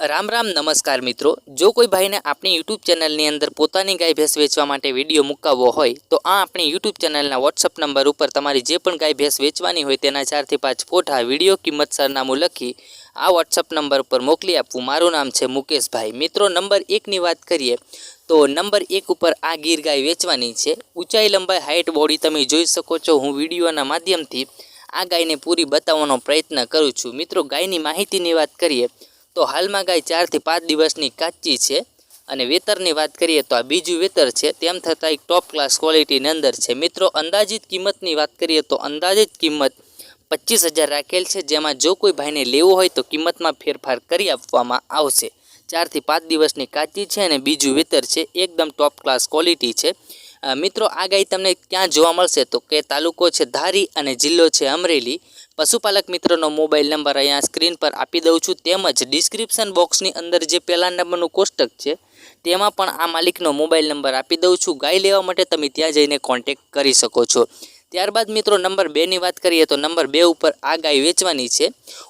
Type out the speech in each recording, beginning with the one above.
રામ રામ, નમસ્કાર મિત્રો. જો કોઈ ભાઈને આપણી યુટ્યુબ ચેનલની અંદર પોતાની ગાય ભેંસ વેચવા માટે વીડિયો મુકાવવો હોય, તો આ આપણી યુટ્યુબ ચેનલના વોટ્સઅપ નંબર ઉપર તમારી જે પણ ગાય ભેંસ વેચવાની હોય તેના ચારથી પાંચ ફોટા, વીડિયો, કિંમત સરનામું લખી આ વોટ્સઅપ નંબર ઉપર મોકલી આપવું. મારું નામ છે મુકેશભાઈ. મિત્રો, નંબર એકની વાત કરીએ, તો નંબર એક ઉપર આ ગીર ગાય વેચવાની છે. ઊંચાઈ, લંબાઈ હાઇટ બોડી તમે જોઈ શકો છો. હું વિડીયોના માધ્યમથી આ ગાયને પૂરી બતાવવાનો પ્રયત્ન કરું છું. મિત્રો, ગાયની માહિતીની વાત કરીએ તો હાલમાં ગાય ચારથી પાંચ દિવસની કાચી છે અને વેતરની વાત કરીએ તો આ બીજું વેતર છે, તેમ છતાં એક ટોપ ક્લાસ ક્વોલિટીની અંદર છે. મિત્રો, અંદાજિત કિંમતની વાત કરીએ તો અંદાજિત કિંમત પચીસ હજાર રાખેલ છે. જેમાં જો કોઈ ભાઈને લેવો હોય તો કિંમતમાં ફેરફાર કરી આપવામાં આવશે. ચારથી પાંચ દિવસની કાચી છે અને બીજું વેતર છે, એકદમ ટોપ ક્લાસ ક્વોલિટી છે. મિત્રો, આ ગાય તમને ક્યાં જોવા મળશે તો કે તાલુકો છે ધારી અને જિલ્લો છે અમરેલી. પશુપાલક મિત્રોનો મોબાઈલ નંબર અહીંયા સ્ક્રીન પર આપી દઉં છું. તેમજ ડિસ્ક્રિપ્શન બોક્સની અંદર જે પહેલા નંબરનું કોષ્ટક છે, તેમાં પણ આ માલિકનો મોબાઈલ નંબર આપી દઉં છું. ગાય લેવા માટે તમે ત્યાં જઈને કોન્ટેક કરી શકો છો. ત્યારબાદ મિત્રો નંબર બેની વાત કરીએ તો નંબર બે ઉપર આ ગાય વેચવાની છે.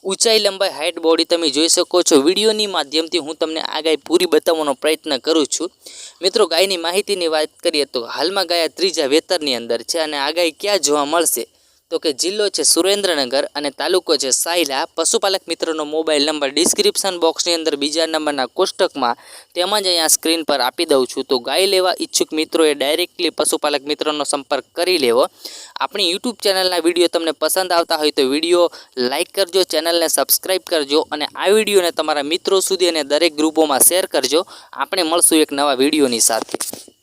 ઊંચાઈ લંબાઈ હાઇટ બોડી તમે જોઈ શકો છો. વિડીયોની માધ્યમથી હું તમને આ ગાય પૂરી બતાવવાનો પ્રયત્ન કરું છું. મિત્રો ગાયની માહિતીની વાત કરીએ તો હાલમાં ગાય ત્રીજા વેતરની અંદર છે અને આ ગાય ક્યાં જોવા મળશે? તો કે જિલ્લો છે સુરેન્દ્રનગર અને તાલુકો છે સાયલા. પશુપાલક મિત્રોનો મોબાઈલ નંબર ડિસ્ક્રિપ્શન બોક્સની અંદર બીજા નંબરના કોષ્ટકમાં તેમજ અહીંયા સ્ક્રીન પર આપી દઉં છું. તો ગાય લેવા ઈચ્છુક મિત્રોએ ડાયરેક્ટલી પશુપાલક મિત્રોનો સંપર્ક કરી લેવો. આપણી યુટ્યુબ ચેનલના વીડિયો તમને પસંદ આવતા હોય તો વીડિયો લાઇક કરજો, ચેનલને સબસ્ક્રાઈબ કરજો અને આ વિડીયોને તમારા મિત્રો સુધી અને દરેક ગ્રુપોમાં શેર કરજો. આપણે મળશું એક નવા વિડીયોની સાથે.